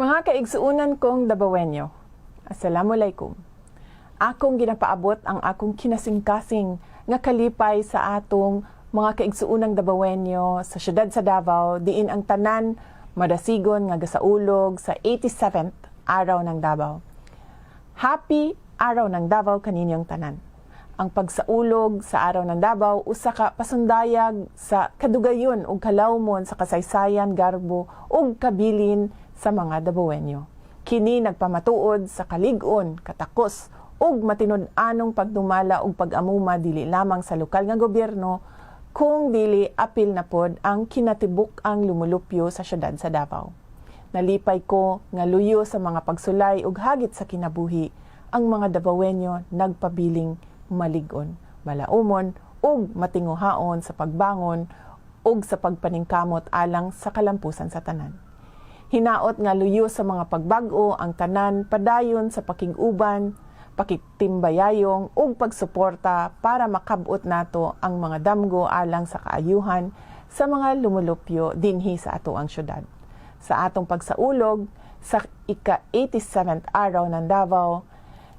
Mga kaigsuunan kong Dabawenyo, Assalamualaikum. Akong ginapaabot ang akong kinasing-kasing nga kalipay sa atong mga kaigsuunang Dabawenyo sa syudad sa Davao, diin ang tanan madasigon nga gasaulog sa 87th araw ng Davao. Happy Araw ng Davao kaninyong tanan. Ang pagsaulog sa Araw ng Davao usa ka pasundayag sa kadugayon ug kalawmon sa kasaysayan, garbo ug kabilin sa mga Davaoenyo. Kini nagpamatuod sa kalig-on, katakos ug matinud-anong pagdumala ug pag-amuma dili lamang sa lokal nga gobyerno kung dili apil na pod ang kinatibuk ang lumulupyo sa syudad sa Davao. Nalipay ko nga luyo sa mga pagsulay ug hagit sa kinabuhi ang mga Davaoenyo nagpabiling maligon, malaumon ug matinguhaon sa pagbangon ug sa pagpaningkamot alang sa kalampusan sa tanan. Hinaot nga luyo sa mga pagbag-o ang tanan padayon sa pakiguban, pakitimbayayong ug pagsuporta para makabot nato ang mga damgo alang sa kaayuhan sa mga lumulupyo dinhi sa ato ang syudad. Sa atong pagsaulog sa ika-87th araw ng Davao,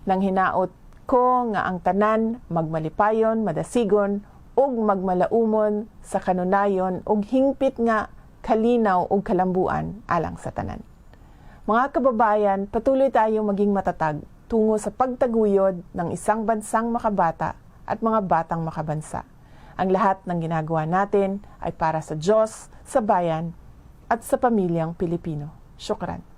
nang hinaot ko nga ang tanan magmalipayon, madasigon ug magmalaumon sa kanunayon ug hingpit nga kalinaw ug kalambuan alang sa tanan. Mga kababayan, patuloy tayong maging matatag tungo sa pagtaguyod ng isang bansang makabata at mga batang makabansa. Ang lahat ng ginagawa natin ay para sa Diyos, sa bayan, at sa pamilyang Pilipino. Syukran.